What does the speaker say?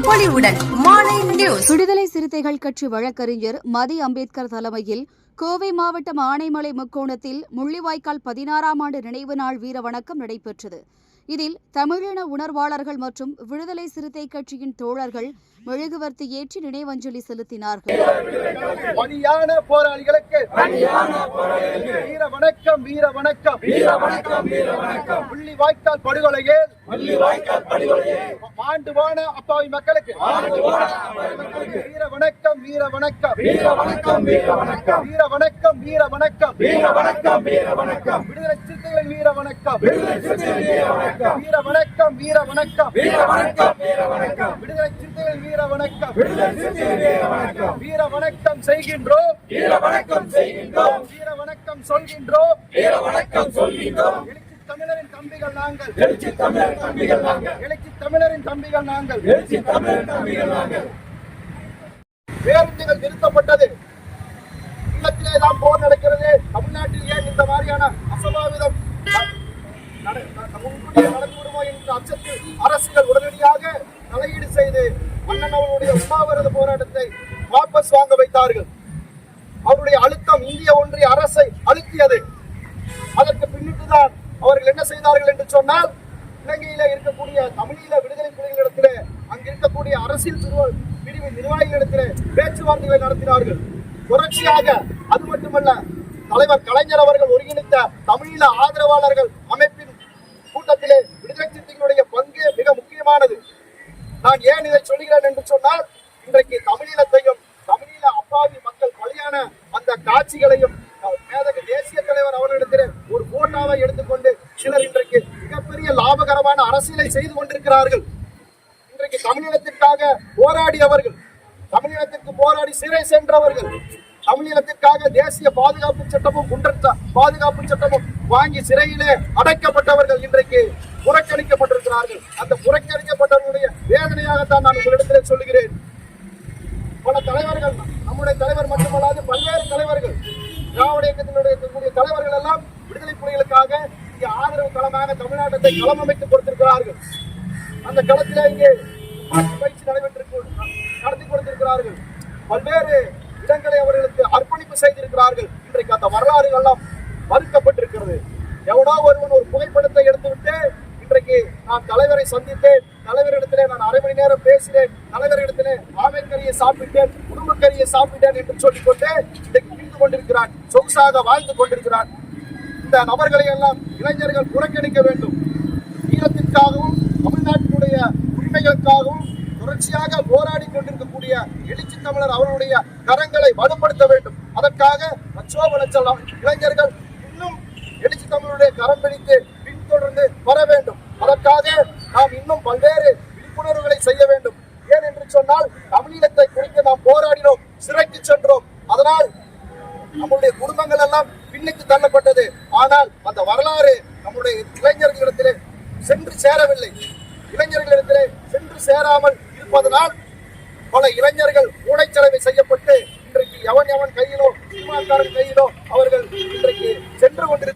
பொலிவுடன் மாலை நியூஸ். விடுதலை சிறுத்தைகள் கட்சி வழக்கறிஞர் மதி அம்பேத்கர் தலைமையில் கோவை மாவட்டம் ஆனைமலை முக்கோணத்தில் முள்ளிவாய்க்கால் பதினாறாம் ஆண்டு நினைவு நாள் வீர வணக்கம் நடைபெற்றது. இதில் தமிழின உணர்வாளர்கள் மற்றும் விடுதலை சிறுத்தை கட்சியின் தோழர்கள் மெழுகுவர்த்தி ஏற்றி நினைவஞ்சலி செலுத்தினார்கள். பணியான போராளிகளுக்கு வீர வணக்கம் வீர வணக்கம். வீர வணக்கம் வீர வணக்கம். புள்ளி வாய்க்கால் படுகொலையில் மாண்டுவான அப்பாவி மக்களுக்கு வீர வணக்கம் வீர வணக்கம். வீர வணக்கம் வீர வணக்கம். வீர வணக்கம் வீர வணக்கம். வீர வணக்கம் வீர வணக்கம். விடுதலை சிறுத்தைகள் வீர வணக்கம். வீர வணக்கம் வீர வணக்கம். வீர வணக்கம் வீர வணக்கம் விடுதலை சிறுத்தைகள் வீர வணக்கம். வீர வணக்கம் செய்கின்றோம். வீர வணக்கம் செய்கின்றோம் வீர வணக்கம் சொல்கின்றோம். வீர வணக்கம் சொல்கின்றோம் தமிழரின் தம்பிகள் நாங்கள். எழுச்சி தமிழரின் தம்பிகள் நாங்கள். எழுச்சி தமிழரின் தம்பிகள் நாங்கள் எழுச்சி தம்பிகள் நாங்கள் பேருந்துகள் நிறுத்தப்பட்டது. இல்லத்திலே தான் போர் நடக்கிறது. தமிழ்நாட்டில் ஏன் இந்த மாதிரியான அசம்பாவிதம் நட- என்ற அச்சத்தில் அரசுகள் உடனடியாக தலையீடு செய்து மன்னன் அவர்களுடைய உண்ணாவிரத போராட்டத்தை வாபஸ் வாங்க வைத்தார்கள் அவருடைய அழுத்தம் இந்திய ஒன்றிய அரசை அழுத்தியது அதற்கு பின்னிட்டுதான் அவர்கள் என்ன செய்தார்கள் என்று சொன்னால் இலங்கையில இருக்கக்கூடிய தமிழீழ விடுதலை புலிகளிடத்திலே அங்கு இருக்கக்கூடிய அரசியல் பிரிவு- பிரிவு நிர்வாகிகளிடத்திலே பேச்சுவார்த்தைகளை நடத்தினார்கள். தொடர்ச்சியாக அது மட்டுமல்ல தலைவர் கலைஞர் அவர்கள் ஒருங்கிணைத்த தமிழீழ ஆதரவாளர்கள் அமைப்பின் கூட்டத்திலே விடுதலை சிறுத்தைகளுடைய பங்கு மிக முக்கியமானது. நான் ஏன் இதை சொல்கிறேன் என்று சொன்னால் இன்றைக்கு தமிழீழத்தையும் தமிழீழ அப்பாவி மக்கள் பலியான அந்த காட்சிகளையும் மேதகு தேசிய தலைவர் அவர்களிடத்திலே ஒரு போட்டாவை எடுத்துக்கொண்டு சிலர் இன்றைக்கு மிகப்பெரிய லாபகரமான அரசியலை செய்து கொண்டிருக்கிறார்கள். இன்றைக்கு தமிழினத்திற்காக போராடியவர்கள் தமிழினத்திற்கு போராடி சிறை சென்றவர்கள் தமிழீழத்திற்காக தேசிய பாதுகாப்பு சட்டமும் குற்ற பாதுகாப்பு சட்டமும் வாங்கி சிறையிலே அடைக்கப்பட்டவர்கள் இன்றைக்கு புறக்கணிக்கப்பட்டிருக்கிறார்கள். அந்த புறக்கணிக்கப்பட்டவர்களுடைய வேதனையாகத்தான் நான் உங்களிடத்தில் சொல்லுகிறேன். பல தலைவர்கள் நம்முடைய தலைவர் மட்டுமல்லாது பல்வேறு தலைவர்கள் திராவிட இயக்கத்தினுடைய இருக்கக்கூடிய தலைவர்கள் எல்லாம் விடுதலை புலிகளுக்காக இங்கே ஆதரவு களமாக தமிழ்நாட்டை களமமைத்து கொடுத்திருக்கிறார்கள். அந்த களத்திலே இங்கே பயிற்சி நடைபெற்று நடத்தி கொடுத்திருக்கிறார்கள். பல்வேறு இடங்களை அவர்களுக்கு அர்ப்பணிப்பு இன்றைக்கு அந்த வரலாறுகள் எல்லாம் மறுக்கப்பட்டிருக்கிறது. எவனோ ஒருவன் ஒரு புகைப்படத்தை எடுத்துவிட்டு இன்றைக்கு நான் தலைவரை சந்தித்தேன். தலைவரிடத்திலே நான் அரை மணி நேரம் பேசினேன். தலைவரிடத்திலே ஆமைக்கரியை சாப்பிட்டேன் குடும்பக்கரியை சாப்பிட்டேன் என்று சொல்லிக்கொண்டு இன்றைக்கு இருந்து கொண்டிருக்கிறான். சொகுசாக வாழ்ந்து கொண்டிருக்கிறான். இந்த நபர்களை எல்லாம் இளைஞர்கள் புறக்கணிக்க வேண்டும். ஈழத்திற்காகவும் தொடர்ச்சியாக போராடி கொண்டிருக்கக்கூடிய எழுச்சி தமிழர் அவர்களுடைய கரங்களை வலுப்படுத்த வேண்டும். அதற்காக லட்சோப இளைஞர்கள் இன்னும் எழுச்சி தமிழருடைய கரம் பிடித்து பின்தொடர்ந்து வர வேண்டும். அதற்காக நாம் இன்னும் பல்வேறு விழிப்புணர்வுகளை செய்ய வேண்டும். ஏன் என்று சொன்னால் தமிழீழத்தை குறித்து நாம் போராடினோம் சிறைக்கு சென்றோம். அதனால் நம்முடைய குடும்பங்கள் எல்லாம் பின்னுக்கு தள்ளப்பட்டது. ஆனால் அந்த வரலாறு நம்முடைய இளைஞர்களிடத்திலே சென்று சேரவில்லை. இளைஞர்களிடத்திலே சென்று சேராமல் இருப்பதனால் பல இளைஞர்கள் மூளைச்சலவை செய்யப்பட்டு இன்றைக்கு எவன் எவன் கையிலோ சினிமாக்காரன் கையிலோ அவர்கள் இன்றைக்கு சென்று கொண்டிருக்கிறார்கள்